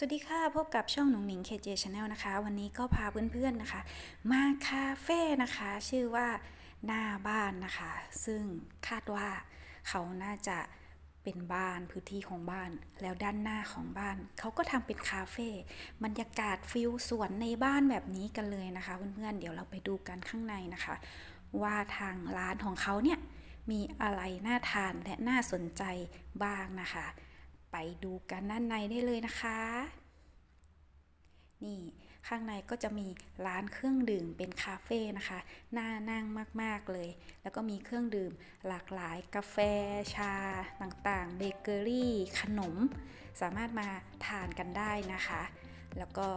สวัสดีค่ะ พบกับช่องหนุ่งหนิง KJ Channel นะคะ วันนี้ก็พาเพื่อนๆนะคะ มาคาเฟ่นะคะ ชื่อว่าหน้าบ้านนะคะ ซึ่งคาดว่าเขาน่าจะเป็นบ้านพื้นที่ของบ้าน แล้วด้านหน้าของบ้าน เขาก็ทำเป็นคาเฟ่บรรยากาศฟิลสวนในบ้านแบบนี้กันเลยนะคะ เพื่อนๆเดี๋ยวเราไปดูกันข้างในนะคะ ว่าทางร้านของเขาเนี่ยมีอะไรน่าทานและน่าสนใจบ้างนะคะ ไปดูกันด้านในได้เลยนะคะ นี่ข้างในก็จะมีร้านเครื่องดื่มเป็นคาเฟ่นะคะ น่านั่งมากๆเลย แล้วก็มีเครื่องดื่มหลากหลายกาแฟชาต่างๆ เบเกอรี่ ขนม สามารถมาทานกันได้นะคะ แล้วก็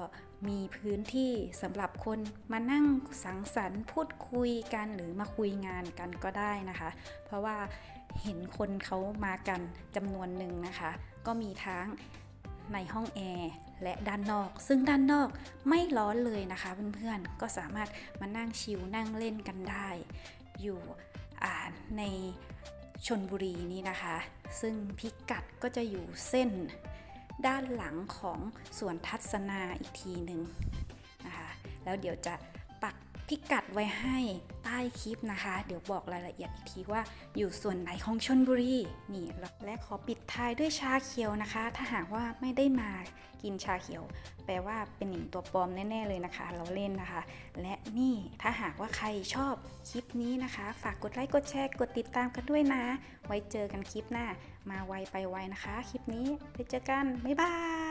มีพื้นที่สำหรับคนมานั่งสังสรรค์พูดคุยกันหรือมาคุยงานกันก็ได้นะคะ เพราะว่าเห็นคนเขามากันจำนวนหนึ่งนะคะ ก็มีทั้งในห้องแอร์และด้านนอก ซึ่งด้านนอกไม่ร้อนเลยนะคะเพื่อนๆ ก็สามารถมานั่งชิลนั่งเล่นกันได้ อยู่ในชนบุรีนี้นะคะ ซึ่งพิกัดก็จะอยู่เส้นด้านหลังของสวนทัศนาอีกทีหนึ่งนะคะ แล้วเดี๋ยวจะ พิกัดไว้ให้ใต้คลิปนะคะ เดี๋ยวบอกรายละเอียดอีกทีว่าอยู่ส่วนไหนของชนบุรีนี่และขอปิดท้ายด้วยชาเขียวนะคะ ถ้าหากว่าไม่ได้มากินชาเขียว แปลว่าเป็นหนิงตัวปลอมแน่ ๆ เลยนะคะ เราเล่นนะคะ และนี่ถ้าหากว่าใครชอบคลิปนี้นะคะ ฝากกดไลค์กดแชร์กดติดตามกันด้วยนะ ไว้เจอกันคลิปหน้า มาไวไปไวนะคะ คลิปนี้ไปเจอกันบ๊ายบาย